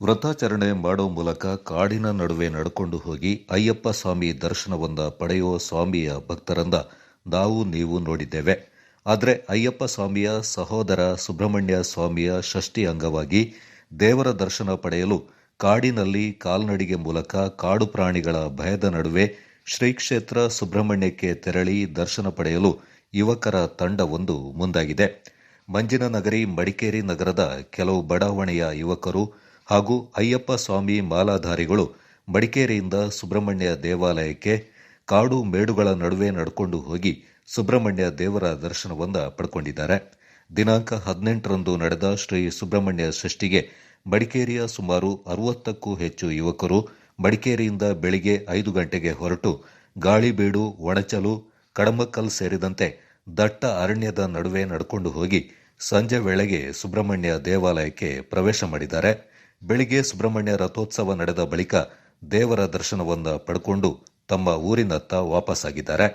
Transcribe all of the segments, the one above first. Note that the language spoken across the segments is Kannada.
ವ್ರತಾಚರಣೆ ಮಾಡೋ ಮೂಲಕ ಕಾಡಿನ ನಡುವೆ ನಡ್ಕೊಂಡು ಹೋಗಿ ಅಯ್ಯಪ್ಪ ಸ್ವಾಮಿ ದರ್ಶನವನ್ನ ಪಡೆಯುವ ಸ್ವಾಮಿಯ ಭಕ್ತರಂದ ನಾವು ನೀವು ನೋಡಿದ್ದೇವೆ. ಆದರೆ ಅಯ್ಯಪ್ಪ ಸ್ವಾಮಿಯ ಸಹೋದರ ಸುಬ್ರಹ್ಮಣ್ಯ ಸ್ವಾಮಿಯ ಷಷ್ಠಿ ಅಂಗವಾಗಿ ದೇವರ ದರ್ಶನ ಪಡೆಯಲು ಕಾಡಿನಲ್ಲಿ ಕಾಲ್ನಡಿಗೆ ಮೂಲಕ ಕಾಡು ಪ್ರಾಣಿಗಳ ಭಯದ ನಡುವೆ ಶ್ರೀ ಕ್ಷೇತ್ರ ಸುಬ್ರಹ್ಮಣ್ಯಕ್ಕೆ ತೆರಳಿ ದರ್ಶನ ಪಡೆಯಲು ಯುವಕರ ತಂಡವೊಂದು ಮುಂದಾಗಿದೆ. ಮಂಜಿನ ನಗರಿ ಮಡಿಕೇರಿ ನಗರದ ಕೆಲವು ಬಡಾವಣೆಯ ಯುವಕರು ಹಾಗೂ ಅಯ್ಯಪ್ಪ ಸ್ವಾಮಿ ಮಾಲಾಧಾರಿಗಳು ಮಡಿಕೇರಿಯಿಂದ ಸುಬ್ರಹ್ಮಣ್ಯ ದೇವಾಲಯಕ್ಕೆ ಕಾಡು ಮೇಡುಗಳ ನಡುವೆ ನಡ್ಕೊಂಡು ಹೋಗಿ ಸುಬ್ರಹ್ಮಣ್ಯ ದೇವರ ದರ್ಶನವನ್ನು ಪಡ್ಕೊಂಡಿದ್ದಾರೆ. ದಿನಾಂಕ ಹದಿನೆಂಟರಂದು ನಡೆದ ಶ್ರೀ ಸುಬ್ರಹ್ಮಣ್ಯ ಷಷ್ಠಿಗೆ ಮಡಿಕೇರಿಯ ಸುಮಾರು ಅರವತ್ತಕ್ಕೂ ಹೆಚ್ಚು ಯುವಕರು ಮಡಿಕೇರಿಯಿಂದ ಬೆಳಿಗ್ಗೆ ಐದು ಗಂಟೆಗೆ ಹೊರಟು ಗಾಳಿಬೀಡು ಒಣಚಲು ಕಡಮಕ್ಕಲ್ ಸೇರಿದಂತೆ ದಟ್ಟ ಅರಣ್ಯದ ನಡುವೆ ನಡ್ಕೊಂಡು ಹೋಗಿ ಸಂಜೆ ವೇಳೆಗೆ ಸುಬ್ರಹ್ಮಣ್ಯ ದೇವಾಲಯಕ್ಕೆ ಪ್ರವೇಶ ಮಾಡಿದ್ದಾರೆ. ಬೆಳಿಗ್ಗೆ ಸುಬ್ರಹ್ಮಣ್ಯ ರಥೋತ್ಸವ ನಡೆದ ಬಳಿಕ ದೇವರ ದರ್ಶನವನ್ನ ಪಡ್ಕೊಂಡು ತಮ್ಮ ಊರಿನತ್ತ ವಾಪಸ್ಸಾಗಿದ್ದಾರೆ.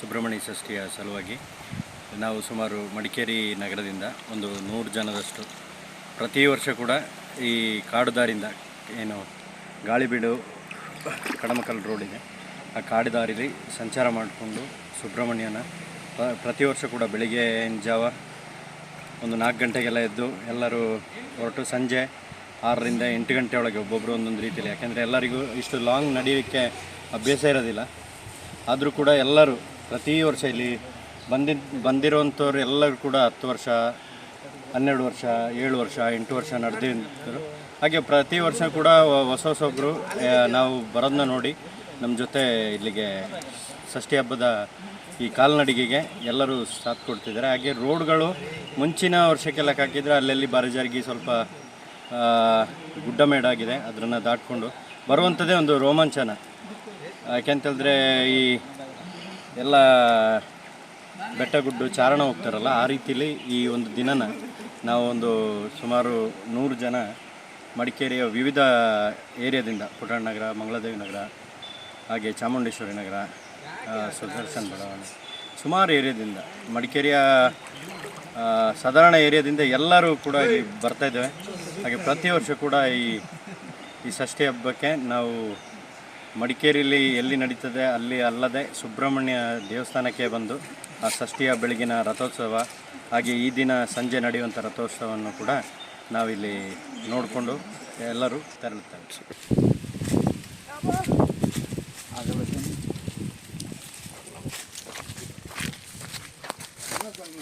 ಸುಬ್ರಹ್ಮಣ್ಯ ಷಷ್ಠಿಯ ಸಲುವಾಗಿ ನಾವು ಸುಮಾರು ಮಡಿಕೇರಿ ನಗರದಿಂದ ಒಂದು ನೂರು ಜನದಷ್ಟು ಪ್ರತಿ ವರ್ಷ ಕೂಡ ಈ ಕಾಡು ದಾರಿಯಿಂದ ಏನು ಗಾಳಿಬೀಡು ಕಡಮಕಲ್ ರೋಡಿದೆ ಇದೆ. ಆ ಕಾಡು ದಾರಿಲಿ ಸಂಚಾರ ಮಾಡಿಕೊಂಡು ಸುಬ್ರಹ್ಮಣ್ಯನ ಪ್ರತಿ ವರ್ಷ ಕೂಡ ಬೆಳಿಗ್ಗೆ ಜಾವ ಒಂದು ನಾಲ್ಕು ಗಂಟೆಗೆಲ್ಲ ಎದ್ದು ಎಲ್ಲರೂ ಹೊರಟು ಸಂಜೆ ಆರರಿಂದ ಎಂಟು ಗಂಟೆ ಒಳಗೆ ಒಬ್ಬೊಬ್ಬರು ಒಂದೊಂದು ರೀತಿಯಲ್ಲಿ. ಯಾಕೆಂದರೆ ಎಲ್ಲರಿಗೂ ಇಷ್ಟು ಲಾಂಗ್ ನಡೆಯೋಕ್ಕೆ ಅಭ್ಯಾಸ ಇರೋದಿಲ್ಲ. ಆದರೂ ಕೂಡ ಎಲ್ಲರೂ ಪ್ರತಿ ವರ್ಷ ಇಲ್ಲಿ ಬಂದಿದ್ದ ಬಂದಿರುವಂಥವ್ರು ಎಲ್ಲರೂ ಕೂಡ ಹತ್ತು ವರ್ಷ, ಹನ್ನೆರಡು ವರ್ಷ, ಏಳು ವರ್ಷ, ಎಂಟು ವರ್ಷ ನಡೆದಿದ್ದರು ಹಾಗೆ ಪ್ರತಿ ವರ್ಷ ಕೂಡ ಹೊಸ ಹೊಸೊಬ್ಬರು ನಾವು ಬರೋದನ್ನ ನೋಡಿ ನಮ್ಮ ಜೊತೆ ಇಲ್ಲಿಗೆ ಷಷ್ಠಿ ಹಬ್ಬದ ಈ ಕಾಲ್ನಡಿಗೆಗೆ ಎಲ್ಲರೂ ಸಾಥ್ ಕೊಡ್ತಿದ್ದಾರೆ. ಹಾಗೆ ರೋಡ್ಗಳು ಮುಂಚಿನ ವರ್ಷಕ್ಕೆಲ್ಲ ಹಾಕಿದರೆ ಅಲ್ಲಲ್ಲಿ ಬಾರಜಾರಿಗೆ ಸ್ವಲ್ಪ ಗುಡ್ಡ ಮೇಡಾಗಿದೆ ಅದನ್ನು ದಾಟ್ಕೊಂಡು ಬರುವಂಥದ್ದೇ ಒಂದು ರೋಮಾಂಚನ. ಯಾಕೆಂತೇಳಿದ್ರೆ ಈ ಎಲ್ಲ ಬೆಟ್ಟಗುಡ್ಡು ಚಾರಣ ಹೋಗ್ತಾರಲ್ಲ, ಆ ರೀತಿಯಲ್ಲಿ ಈ ಒಂದು ದಿನನ ನಾವು ಒಂದು ಸುಮಾರು ನೂರು ಜನ ಮಡಿಕೇರಿಯ ವಿವಿಧ ಏರಿಯಾದಿಂದ, ಪುಟಾಣ ನಗರ, ಮಂಗಳದೇವಿ ನಗರ, ಹಾಗೆ ಚಾಮುಂಡೇಶ್ವರಿ ನಗರ ಸುದರ್ಶನ್ ಬಡಾವಣೆ. ಸುಮಾರು ಏರಿಯಾದಿಂದ, ಮಡಿಕೇರಿಯ ಸಾಧಾರಣ ಏರಿಯಾದಿಂದ ಎಲ್ಲರೂ ಕೂಡ ಇಲ್ಲಿ ಬರ್ತಾ ಇದ್ದೇವೆ. ಹಾಗೆ ಪ್ರತಿ ವರ್ಷ ಕೂಡ ಈ ಈ ಷಷ್ಠಿ ಹಬ್ಬಕ್ಕೆ ನಾವು ಮಡಿಕೇರಿಯಲ್ಲಿ ಎಲ್ಲಿ ನಡೀತದೆ, ಅಲ್ಲಿ ಅಲ್ಲದೆ ಸುಬ್ರಹ್ಮಣ್ಯ ದೇವಸ್ಥಾನಕ್ಕೆ ಬಂದು ಆ ಷಷ್ಠಿಯ ಬೆಳಗಿನ ರಥೋತ್ಸವ, ಹಾಗೆ ಈ ದಿನ ಸಂಜೆ ನಡೆಯುವಂಥ ರಥೋತ್ಸವವನ್ನು ಕೂಡ ನಾವಿಲ್ಲಿ ನೋಡಿಕೊಂಡು ಎಲ್ಲರೂ ತೆರಳುತ್ತೇವೆ.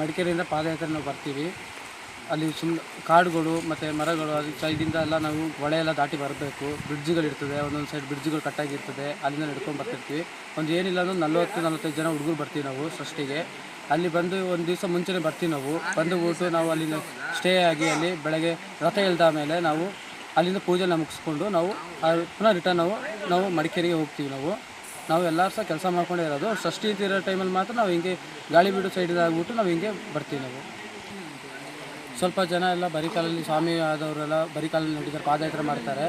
ಮಡಿಕೇರಿಯಿಂದ ಪಾದಯಾತ್ರೆ ನಾವು ಬರ್ತೀವಿ. ಅಲ್ಲಿ ಸುಮ್ ಕಾಡುಗಳು ಮತ್ತು ಮರಗಳು ಅಲ್ಲಿ ಸೈಡಿಂದ ಎಲ್ಲ ನಾವು ಹೊಳೆ ಎಲ್ಲ ದಾಟಿ ಬರಬೇಕು. ಬ್ರಿಡ್ಜ್ಗಳಿರ್ತದೆ ಒಂದೊಂದು ಸೈಡ್ ಬ್ರಿಡ್ಜ್ಗಳು ಕಟ್ಟಾಗಿರ್ತದೆ ಅಲ್ಲಿಂದ ನಡ್ಕೊಂಡು ಬರ್ತಿರ್ತೀವಿ. ಒಂದು ಏನಿಲ್ಲ ಅಂದ್ರೆ ನಲ್ವತ್ತು, ನಲ್ವತ್ತೈದು ಜನ ಹುಡುಗರು ಬರ್ತೀವಿ ನಾವು ಫಸ್ಟಿಗೆ ಅಲ್ಲಿ ಬಂದು ಒಂದು ದಿವಸ ಮುಂಚೆನೇ ಬರ್ತೀವಿ ನಾವು. ಬಂದು ಊಟ ನಾವು ಅಲ್ಲಿ ಸ್ಟೇ ಆಗಿ ಅಲ್ಲಿ ಬೆಳಗ್ಗೆ ರಥ ಎಳ್ದ ಮೇಲೆ ನಾವು ಅಲ್ಲಿಂದ ಪೂಜೆನ ಮುಗಿಸ್ಕೊಂಡು ನಾವು ಪುನಃ ರಿಟರ್ನ್ ನಾವು ನಾವು ಮಡಿಕೇರಿಗೆ ಹೋಗ್ತೀವಿ ನಾವು. ನಾವು ಎಲ್ಲರೂ ಸಹ ಕೆಲಸ ಮಾಡ್ಕೊಂಡೇ ಇರೋದು. ಷಷ್ಟಿ ಇರೋ ಟೈಮಲ್ಲಿ ಮಾತ್ರ ನಾವು ಹಿಂಗೆ ಗಾಳಿ ಬೀಡು ಸೈಡಿದಾಗ್ಬಿಟ್ಟು ನಾವು ಹಿಂಗೆ ಬರ್ತೀವಿ ನಾವು. ಸ್ವಲ್ಪ ಜನ ಎಲ್ಲ ಬರಿಕಾಲಲ್ಲಿ ಸ್ವಾಮಿ ಆದವರೆಲ್ಲ ಬರಿಕಾಲಲ್ಲಿ ನಡೀತಾರೆ ಪಾದಯಾತ್ರೆ ಮಾಡ್ತಾರೆ.